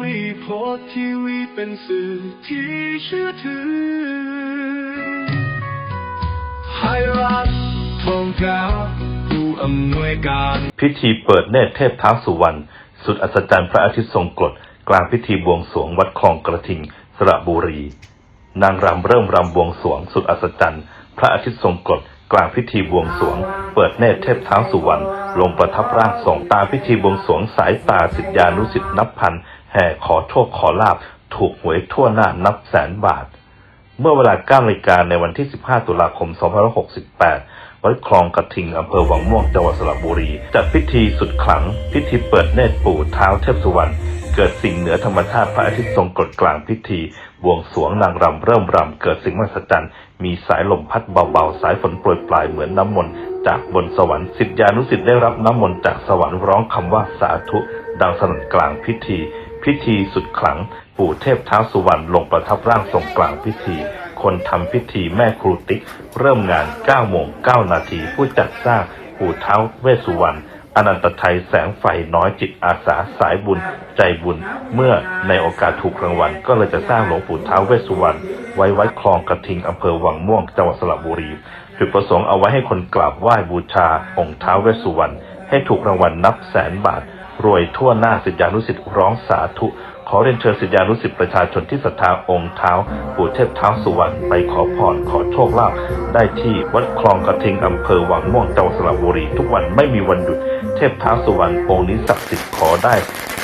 วีโพสทีวีเป็นสื่อที่เชื่อถือไทยรัฐทองกาผู้อำนวยการ พิธีเปิดเนตรเทพท้าวสุวรรณสุดอัศจรรย์พระอาทิตย์ทรงกรดกลางพิธีบวงสรวงวัดคลองกระทิง สระบุรี นางรำเริ่มรำบวงสรวงสุดอัศจรรย์พระอาทิตย์ทรงกรดกลางพิธีบวงสรวง เปิดเนตรเทพท้าวสุวรรณลงประทับร่างทรงตามพิธีบวงสรวงสายตาสิทธิานุสิทธินับพัน แห่ขอโชคขอลาบถูกหวยทั่วหน้านับแสนบาท เมื่อเวลา9นาฬิกาในวันที่ 15 ตุลาคม 2568 วัดคลองกระทิงอำเภอวังม่วงจังหวัดสระบุรี จัดพิธีสุดขลัง พิธีเปิดเนตรปู่เท้าเทพสุวรรณเกิดสิ่งเหนือธรรมชาติพระอาทิตย์ทรงกรดกลางพิธี บวงสรวงนางรำเริ่มรำ เกิดสิ่งมหัศจรรย์ มีสายลมพัดเบาๆ สายฝนโปรยปลายเหมือนน้ำมนต์จากบนสวรรค์สิทธิานุสิทธิ์ได้รับน้ำมนต์จากสวรรค์ร้องคำว่าสาธุ ดังสนั่นกลางพิธี พิธีสุดขลัง ปู่เทพเท้าสุวรรณลงประทับร่างทรงกลางพิธี คนทำพิธีแม่ครูติ๊ก เริ่มงาน9โมง9นาทีผู้จัดสร้างปู่เท้าเวสุวรรณอนันตไทยแสงไฟน้อยจิตอาสาสายบุญ ใจบุญ เมื่อในโอกาสถูกรางวัล ก็เลยจะสร้างหลวงปู่เท้าเวสสุวรรณไว้ไว้คลองกระทิงอำเภอวังม่วงจังหวัดสระบุรีจุดประสงค์เอาไว้ให้คนกราบไหว้บูชาองค์เท้าเวสสุวรรณให้ถูกรางวัลนับแสนบาท รวยทั่วหน้าสิทธิานุสิทธิ์ร้องสาธุ ขอเรียนเชิญสิทธิานุสิทธิ์ประชาชนที่ศรัทธาองค์เท้า ปู่เทพเท้าสุวรรณไปขอพรขอโชคลาภได้ที่วัดคลองกระทิงอำเภอวังม่วงจังหวัดสระบุรี ทุกวันไม่มีวันหยุดเทพเท้าสุวรรณองค์นี้ศักดิ์สิทธิ์ขอได้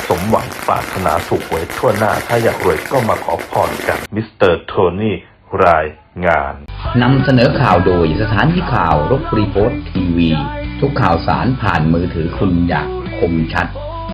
สมหวังปรารถนาถูกหวยทั่วหน้า ถ้าอยากรวยก็มาขอพรกันมิสเตอร์โทนี่รายงานนำเสนอข่าวโดยสถานีข่าวรบรีโพสทีวี ทุกข่าวสารผ่านมือถือคุณอย่างคมชัด